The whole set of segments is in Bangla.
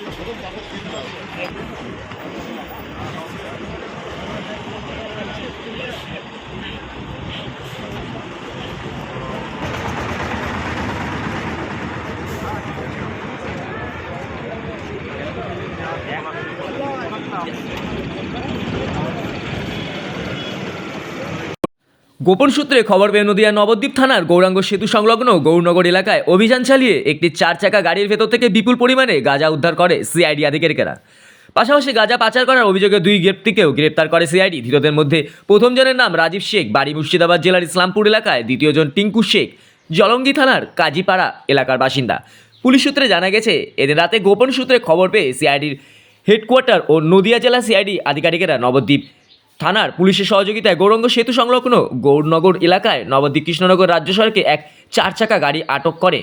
我都想不起来了。গোপন সূত্রে খবর পেয়ে নদিয়া নবদ্বীপ থানার গৌরাঙ্গ সেতু সংলগ্ন গৌরনগর এলাকায় অভিযান চালিয়ে একটি চার চাকা গাড়ির ভেতর থেকে বিপুল পরিমাণে গাঁজা উদ্ধার করে সিআইডি আধিকারিকেরা। পাশাপাশি গাঁজা পাচার করার অভিযোগে দুই গ্রেপ্তিকেও গ্রেপ্তার করে সিআইডি। ধৃতদের মধ্যে প্রথম জনের নাম রাজীব শেখ, বাড়ি মুর্শিদাবাদ জেলার ইসলামপুর এলাকায় দ্বিতীয় জন টিঙ্কু শেখ, জলঙ্গি থানার কাজীপাড়া এলাকার বাসিন্দা। পুলিশ সূত্রে জানা গেছে, এদিন রাতে গোপন সূত্রে খবর পেয়ে সিআইডির হেডকোয়ার্টার ও নদিয়া জেলা সিআইডি আধিকারিকেরা নবদ্বীপ থানার পুলিশের সহযোগিতায় গৌরঙ্গ সেতু সংলগ্ন গৌরনগর এলাকায় নবদ্বীপ কৃষ্ণনগর রাজ্য সড়কে এক চার চাকা গাড়ি আটক করে।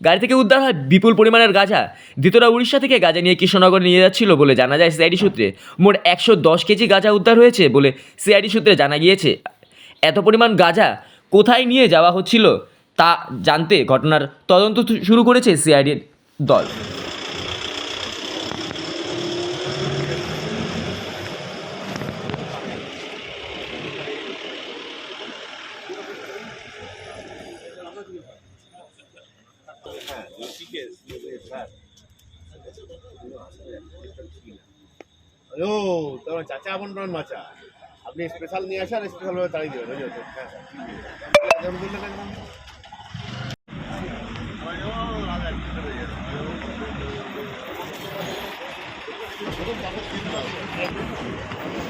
গাড়ি থেকে উদ্ধার হয় বিপুল পরিমাণের গাঁজা। দ্বিতীয়রা উড়িষ্যা থেকে গাঁজা নিয়ে কৃষ্ণনগর নিয়ে যাচ্ছিল বলে জানা যায় সিআইডি সূত্রে। মোট একশো দশ কেজি গাঁজা উদ্ধার হয়েছে বলে সিআইডি সূত্রে জানা গিয়েছে। এত পরিমাণ গাঁজা কোথায় নিয়ে যাওয়া হচ্ছিল তা জানতে ঘটনার তদন্ত শুরু করেছে সিআইডির দল। হ্যালো, তোমার চাচা আপন মাচা আপনি স্পেশাল নিয়ে আসেন স্পেশাল ভাবে তাড়িয়ে দেবেন বুঝলি তো? হ্যাঁ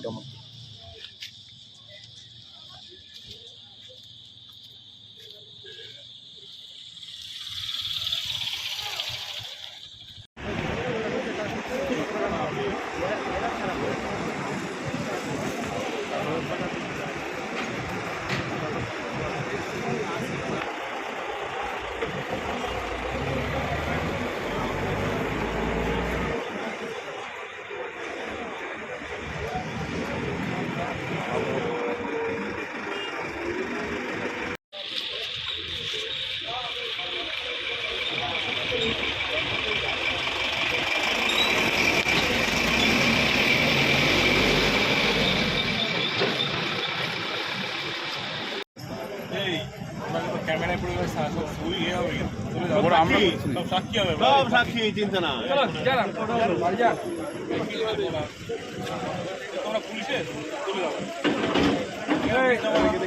saludamos. হ্যাঁ যেমন বললেন একদম। সব সাক্ষী চিন্তা না।